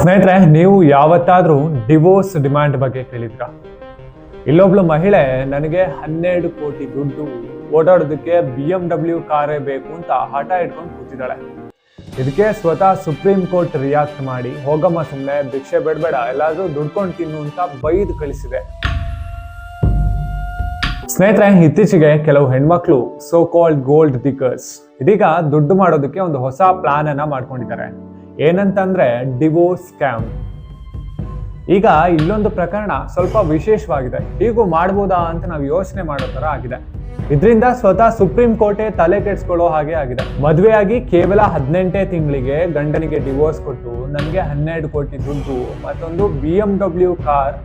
ಸ್ನೇಹಿತರೆ, ನೀವು ಯಾವತ್ತಾದ್ರೂ ಡಿವೋರ್ಸ್ ಡಿಮ್ಯಾಂಡ್ ಬಗ್ಗೆ ಕೇಳಿದ್ರ ಇಲ್ಲೊಬ್ಳು ಮಹಿಳೆ, ನನಗೆ ಹನ್ನೆರಡು ಕೋಟಿ ದುಡ್ಡು, ಓಡಾಡೋದಕ್ಕೆ ಬಿ ಎಂ ಡಬ್ಲ್ಯೂ ಕಾರೇ ಬೇಕು ಅಂತ ಹಠ ಇಟ್ಕೊಂಡು ಕೂತಿದ್ದಾಳೆ. ಇದಕ್ಕೆ ಸ್ವತಃ ಸುಪ್ರೀಂ ಕೋರ್ಟ್ ರಿಯಾಕ್ಟ್ ಮಾಡಿ, ಹೋಗಮ್ಮ ಸುಮ್ಮನೆ ಭಿಕ್ಷೆ ಬೇಡಬೇಡ, ಎಲ್ಲಾದರೂ ದುಡ್ಕೊಂಡು ತಿನ್ನು ಅಂತ ಬೈದು ಕಳಿಸಿದೆ. ಸ್ನೇಹಿತರೆ, ಇತ್ತೀಚೆಗೆ ಕೆಲವು ಹೆಣ್ಮಕ್ಳು ಸೋ ಕಾಲ್ಡ್ ಗೋಲ್ಡ್ ದಿಕ್ಕರ್ಸ್ ಇದೀಗ ದುಡ್ಡು ಮಾಡೋದಕ್ಕೆ ಒಂದು ಹೊಸ ಪ್ಲಾನ್ ಅನ್ನ ಮಾಡ್ಕೊಂಡಿದ್ದಾರೆ. ಏನಂತಂದ್ರೆ ಡಿವೋರ್ಸ್ ಸ್ಕ್ಯಾಮ್. ಈಗ ಇಲ್ಲೊಂದು ಪ್ರಕರಣ ಸ್ವಲ್ಪ ವಿಶೇಷವಾಗಿದೆ. ಹೀಗೂ ಮಾಡ್ಬೋದಾ ಅಂತ ನಾವು ಯೋಚನೆ ಮಾಡೋ ತರ ಆಗಿದೆ. ಇದರಿಂದ ಸ್ವತಃ ಸುಪ್ರೀಂ ಕೋರ್ಟೇ ತಲೆ ಕೆಡ್ಸ್ಕೊಳ್ಳೋ ಹಾಗೆ ಆಗಿದೆ. ಮದುವೆಯಾಗಿ ಕೇವಲ ಹದಿನೆಂಟೇ ತಿಂಗಳಿಗೆ ಗಂಡನಿಗೆ ಡಿವೋರ್ಸ್ ಕೊಟ್ಟು ನನಗೆ ಹನ್ನೆರಡು ಕೋಟಿ ದುಡ್ಡು, ಮತ್ತೊಂದು B M W car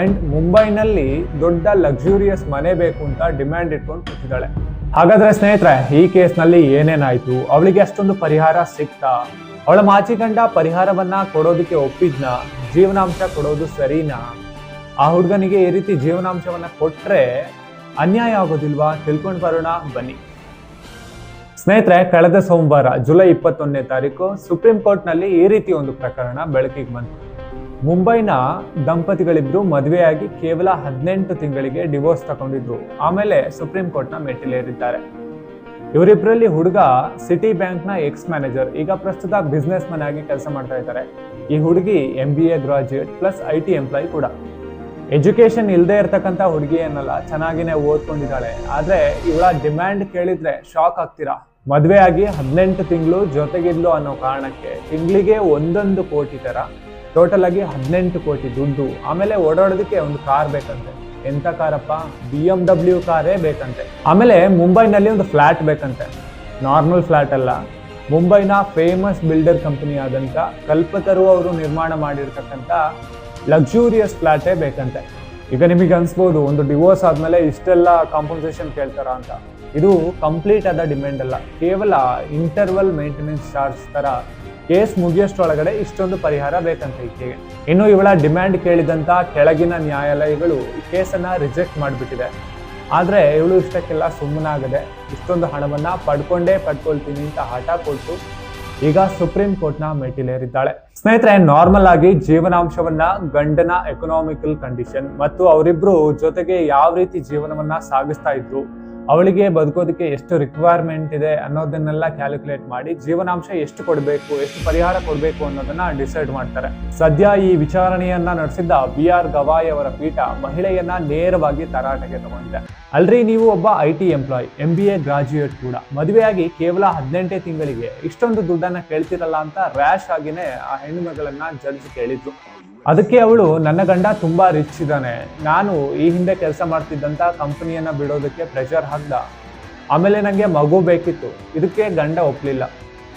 and ಮುಂಬೈನಲ್ಲಿ ದೊಡ್ಡ ಲಕ್ಸುರಿಯಸ್ ಮನೆ ಬೇಕು ಅಂತ ಡಿಮ್ಯಾಂಡ್ ಇಟ್ಕೊಂಡು ಕೂತಿದ್ದಾಳೆ. ಹಾಗಾದ್ರೆ ಸ್ನೇಹಿತರೆ, ಈ ಕೇಸ್ನಲ್ಲಿ ಏನೇನಾಯ್ತು? ಅವಳಿಗೆ ಅಷ್ಟೊಂದು ಪರಿಹಾರ ಸಿಕ್ತಾ? ಅವಳ ಮಾಚಿಗಂಡ ಪರಿಹಾರವನ್ನ ಕೊಡೋದಕ್ಕೆ ಒಪ್ಪಿದ್ನ, ಜೀವನಾಂಶ ಕೊಡೋದು ಸರಿನಾ? ಆ ಹುಡುಗನಿಗೆ ಈ ರೀತಿ ಜೀವನಾಂಶವನ್ನ ಕೊಟ್ರೆ ಅನ್ಯಾಯ ಆಗೋದಿಲ್ವಾ? ತಿಳ್ಕೊಂಡು ಬರೋಣ, ಬನ್ನಿ. ಸ್ನೇಹಿತರೆ, ಕಳೆದ ಸೋಮವಾರ, ಜುಲೈ ಇಪ್ಪತ್ತೊಂದನೇ ತಾರೀಕು ಸುಪ್ರೀಂ ಕೋರ್ಟ್ನಲ್ಲಿ ಈ ರೀತಿ ಒಂದು ಪ್ರಕರಣ ಬೆಳಕಿಗೆ ಬಂತು. ಮುಂಬೈನ ದಂಪತಿಗಳಿಬ್ರು ಮದುವೆಯಾಗಿ ಕೇವಲ ಹದಿನೆಂಟು ತಿಂಗಳಿಗೆ ಡಿವೋರ್ಸ್ ತಗೊಂಡಿದ್ರು. ಆಮೇಲೆ ಸುಪ್ರೀಂ ಕೋರ್ಟ್ನ ಮೆಟ್ಟಿಲೇರಿದ್ದಾರೆ. ಇವರಿಬ್ಬರಲ್ಲಿ ಹುಡುಗ ಸಿಟಿ ಬ್ಯಾಂಕ್ನ ಎಕ್ಸ್ ಮ್ಯಾನೇಜರ್ ಈಗ ಪ್ರಸ್ತುತ ಬಿಸ್ನೆಸ್ ಮನ್ ಆಗಿ ಕೆಲಸ ಮಾಡ್ತಾ ಇದ್ದಾರೆ. ಈ ಹುಡುಗಿ M B A graduate plus I T employee ಕೂಡ. ಎಜುಕೇಶನ್ ಇಲ್ಲದೆ ಇರ್ತಕ್ಕಂಥ ಹುಡುಗಿ ಏನಲ್ಲ ಚೆನ್ನಾಗಿನೇ ಓದ್ಕೊಂಡಿದ್ದಾಳೆ. ಆದ್ರೆ ಇವಳ ಡಿಮ್ಯಾಂಡ್ ಕೇಳಿದ್ರೆ ಶಾಕ್ ಆಗ್ತೀರಾ? ಮದುವೆ ಆಗಿ ಹದಿನೆಂಟು ತಿಂಗಳು ಜೊತೆಗಿದ್ಲು ಅನ್ನೋ ಕಾರಣಕ್ಕೆ ತಿಂಗಳಿಗೆ ಒಂದೊಂದು ಕೋಟಿ ತರ. ಟೋಟಲ್ ಆಗಿ ಹದಿನೆಂಟು ಕೋಟಿ ದುಡ್ಡು. ಆಮೇಲೆ ಓಡಾಡೋದಕ್ಕೆ ಒಂದು ಕಾರ್ ಬೇಕಂತೆ. ಎಂತ ಕಾರಪ್ಪ? ಬಿ ಎಂ ಡಬ್ಲ್ಯೂ ಕಾರೇ ಬೇಕಂತೆ. ಆಮೇಲೆ ಮುಂಬೈನಲ್ಲಿ ಒಂದು ಫ್ಲಾಟ್ ಬೇಕಂತೆ. ನಾರ್ಮಲ್ ಫ್ಲಾಟ್ ಅಲ್ಲ. ಮುಂಬೈನ ಫೇಮಸ್ ಬಿಲ್ಡರ್ ಕಂಪನಿ ಆದಂತ ಕಲ್ಪತರು ಅವರು ನಿರ್ಮಾಣ ಮಾಡಿರ್ತಕ್ಕಂಥ ಲಕ್ಸುರಿಯಸ್ ಫ್ಲ್ಯಾಟೇ ಬೇಕಂತೆ. ಈಗ ನಿಮಗೆ ಅನ್ಸ್ಬೋದು, ಒಂದು ಡಿವೋರ್ಸ್ ಆದಮೇಲೆ ಇಷ್ಟೆಲ್ಲ ಕಾಂಪನ್ಸೇಷನ್ ಕೇಳ್ತಾರ ಅಂತ. ಇದು ಕಂಪ್ಲೀಟ್ ಆದ ಡಿಮ್ಯಾಂಡ್ ಅಲ್ಲ. ಕೇವಲ ಇಂಟರ್ವಲ್ ಮೇಂಟೆನೆನ್ಸ್ ಚಾರ್ಜ್ ತರ ಕೇಸ್ ಮುಗಿಯಷ್ಟೊಳಗಡೆ ಇಷ್ಟೊಂದು ಪರಿಹಾರ ಬೇಕಂತ ಈಕೆಗೆ ಇನ್ನು ಇವಳ ಡಿಮ್ಯಾಂಡ್ ಕೇಳಿದಂತ ಕೆಳಗಿನ ನ್ಯಾಯಾಲಯಗಳು ಈ ಕೇಸನ್ನ ರಿಜೆಕ್ಟ್ ಮಾಡಿಬಿಟ್ಟಿದೆ. ಆದ್ರೆ ಇವಳು ಇಷ್ಟಕ್ಕೆಲ್ಲ ಸುಮ್ಮನಾಗದೆ ಇಷ್ಟೊಂದು ಹಣವನ್ನ ಪಡ್ಕೊಂಡೇ ಪಡ್ಕೊಳ್ತೀನಿ ಅಂತ ಹಠ ಕೊಟ್ಟು ಈಗ ಸುಪ್ರೀಂ ಕೋರ್ಟ್ನ ಮೆಟ್ಟಿಲೇರಿದ್ದಾಳೆ. ಸ್ನೇಹಿತರೆ ನಾರ್ಮಲ್ ಆಗಿ ಜೀವನಾಂಶವನ್ನ ಗಂಡನ ಎಕನಾಮಿಕಲ್ ಕಂಡೀಷನ್ ಮತ್ತು ಅವರಿಬ್ರು ಜೊತೆಗೆ ಯಾವ ರೀತಿ ಜೀವನವನ್ನ ಸಾಗಿಸ್ತಾ ಇದ್ರು ಅವಳಿಗೆ ಬದುಕೋದಕ್ಕೆ ಎಷ್ಟು ರಿಕ್ವೈರ್ಮೆಂಟ್ ಇದೆ ಅನ್ನೋದನ್ನೆಲ್ಲ ಕ್ಯಾಲ್ಕುಲೇಟ್ ಮಾಡಿ ಜೀವನಾಂಶ ಎಷ್ಟು ಕೊಡಬೇಕು, ಎಷ್ಟು ಪರಿಹಾರ ಕೊಡಬೇಕು ಅನ್ನೋದನ್ನ ಡಿಸೈಡ್ ಮಾಡ್ತಾರೆ. ಸದ್ಯ ಈ ವಿಚಾರಣೆಯನ್ನ ನಡೆಸಿದ್ದ ಬಿ ಆರ್ ಗವಾಯ್ ಅವರ ಪೀಠ ಮಹಿಳೆಯನ್ನ ನೇರವಾಗಿ ತರಾಟೆಗೆ ತಗೊಂಡಿದೆ. ಅಲ್ರಿ, ನೀವು ಒಬ್ಬ I T employee M B A graduate ಕೂಡ. ಮದುವೆಯಾಗಿ ಕೇವಲ ಹದಿನೆಂಟೇ ತಿಂಗಳಿಗೆ ಇಷ್ಟೊಂದು ದುಡ್ಡನ್ನ ಕೇಳ್ತಿರಲ್ಲ ಅಂತ ರ್ಯಾಶ್ ಆಗಿನೇ ಆ ಹೆಣ್ಣು ಮಗಳನ್ನ ಜಡ್ಜ್ ಕೇಳಿದ್ರು. ಅದಕ್ಕೆ ಅವಳು, ನನ್ನ ಗಂಡ ತುಂಬಾ ರಿಚ್ ಇದ್ದಾನೆ. ನಾನು ಈ ಹಿಂದೆ ಕೆಲಸ ಮಾಡ್ತಿದ್ದಂತ ಕಂಪನಿಯನ್ನ ಬಿಡೋದಕ್ಕೆ ಪ್ರೆಷರ್ ಹಾಕ್ದ. ಆಮೇಲೆ ನನಗೆ ಮಗು ಬೇಕಿತ್ತು. ಇದಕ್ಕೆ ಗಂಡ ಒಪ್ಪಲಿಲ್ಲ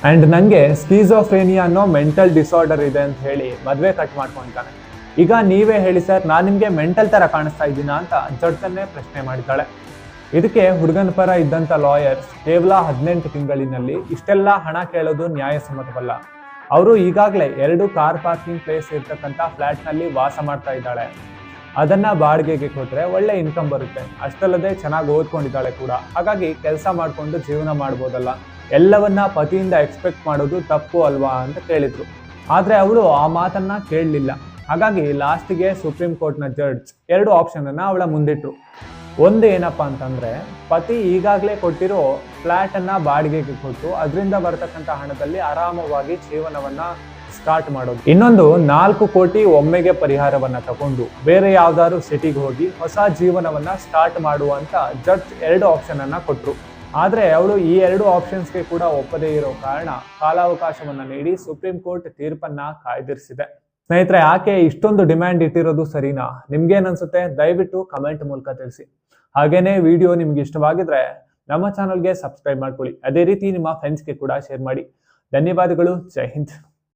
ಅಂಡ್ ನನಗೆ ಸ್ಕೀಸೋಫ್ರೇನಿಯಾ ಅನ್ನೋ ಮೆಂಟಲ್ ಡಿಸಾರ್ಡರ್ ಇದೆ ಅಂತ ಹೇಳಿ ಮದುವೆ ಕಟ್ ಮಾಡ್ಕೊಂತಾನೆ ಈಗ ನೀವೇ ಹೇಳಿ ಸರ್ ನಾನು ನಿಮಗೆ ಮೆಂಟಲ್ ತರ ಕಾಣಿಸ್ತಾ ಇದ್ದೀನಾ ಅಂತ ಜಡ್ತನ್ನೇ ಪ್ರಶ್ನೆ ಮಾಡಿದ್ದಾಳೆ ಇದಕ್ಕೆ ಹುಡುಗನ ಪರ ಇದ್ದಂತ ಲಾಯರ್ಸ್ ಕೇವಲ ಹದಿನೆಂಟು ತಿಂಗಳಿನಲ್ಲಿ ಇಷ್ಟೆಲ್ಲ ಹಣ ಕೇಳೋದು ನ್ಯಾಯಸಮ್ಮತವಲ್ಲ ಅವರು ಈಗಾಗಲೇ ಎರಡು ಕಾರ್ ಪಾರ್ಕಿಂಗ್ ಪ್ಲೇಸ್ ಇರ್ತಕ್ಕಂಥ ಫ್ಲ್ಯಾಟ್ನಲ್ಲಿ ವಾಸ ಮಾಡ್ತಾ ಇದ್ದಾಳೆ. ಅದನ್ನ ಬಾಡಿಗೆಗೆ ಕೊಟ್ರೆ ಒಳ್ಳೆ ಇನ್ಕಮ್ ಬರುತ್ತೆ. ಅಷ್ಟಲ್ಲದೆ ಚೆನ್ನಾಗಿ ಓದ್ಕೊಂಡಿದ್ದಾಳೆ ಕೂಡ. ಹಾಗಾಗಿ ಕೆಲಸ ಮಾಡಿಕೊಂಡು ಜೀವನ ಮಾಡ್ಬೋದಲ್ಲ. ಎಲ್ಲವನ್ನ ಪತಿಯಿಂದ ಎಕ್ಸ್ಪೆಕ್ಟ್ ಮಾಡೋದು ತಪ್ಪು ಅಲ್ವಾ ಅಂತ ಕೇಳಿದ್ರು. ಆದ್ರೆ ಅವಳು ಆ ಮಾತನ್ನ ಕೇಳಲಿಲ್ಲ. ಹಾಗಾಗಿ ಲಾಸ್ಟಿಗೆ ಸುಪ್ರೀಂ ಕೋರ್ಟ್ನ ಜಡ್ಜ್ ಎರಡು ಆಪ್ಷನ್ ಅನ್ನ ಅವಳ ಮುಂದಿಟ್ರು. ಒಂದು ಏನಪ್ಪ ಅಂತಂದ್ರೆ, ಪತಿ ಈಗಾಗಲೇ ಕೊಟ್ಟಿರೋ ಫ್ಲಾಟ್ ಅನ್ನ ಬಾಡಿಗೆಗೆ ಕೊಟ್ಟು ಅದರಿಂದ ಬರ್ತಕ್ಕಂಥ ಹಣದಲ್ಲಿ ಆರಾಮವಾಗಿ ಜೀವನವನ್ನ ಸ್ಟಾರ್ಟ್ ಮಾಡೋದು. ಇನ್ನೊಂದು ನಾಲ್ಕು ಕೋಟಿ ಒಮ್ಮೆಗೆ ಪರಿಹಾರವನ್ನ ತಗೊಂಡು ಬೇರೆ ಯಾವ್ದಾದ್ರು ಸಿಟಿಗೆ ಹೋಗಿ ಹೊಸ ಜೀವನವನ್ನ ಸ್ಟಾರ್ಟ್ ಮಾಡುವಂತ ಜಡ್ಜ್ ಎರಡು ಆಪ್ಷನ್ ಅನ್ನ ಕೊಟ್ರು. ಆದ್ರೆ ಅವಳು ಈ ಎರಡು ಆಪ್ಷನ್ಸ್ಗೆ ಕೂಡ ಒಪ್ಪದೇ ಇರೋ ಕಾರಣ ಕಾಲಾವಕಾಶವನ್ನ ನೀಡಿ ಸುಪ್ರೀಂ ಕೋರ್ಟ್ ತೀರ್ಪನ್ನ ಕಾಯ್ದಿರಿಸಿದೆ. ಸ್ನೇಹಿತರೆ ಯಾಕೆ ಇಷ್ಟೊಂದು ಡಿಮ್ಯಾಂಡ್ ಇಟ್ಟಿರೋದು ಸರಿನಾ? ನಿಮ್ಗೇನನ್ಸುತ್ತೆ ದಯವಿಟ್ಟು ಕಮೆಂಟ್ ಮೂಲಕ ತಿಳಿಸಿ. ಹಾಗೇನೇ ವಿಡಿಯೋ ನಿಮ್ಗೆ ಇಷ್ಟವಾಗಿದ್ರೆ ನಮ್ಮ ಚಾನಲ್ಗೆ ಸಬ್ಸ್ಕ್ರೈಬ್ ಮಾಡ್ಕೊಳ್ಳಿ. ಅದೇ ರೀತಿ ನಿಮ್ಮ ಫ್ರೆಂಡ್ಸ್ಗೆ ಕೂಡ ಶೇರ್ ಮಾಡಿ. ಧನ್ಯವಾದಗಳು. ಜೈ ಹಿಂದ್.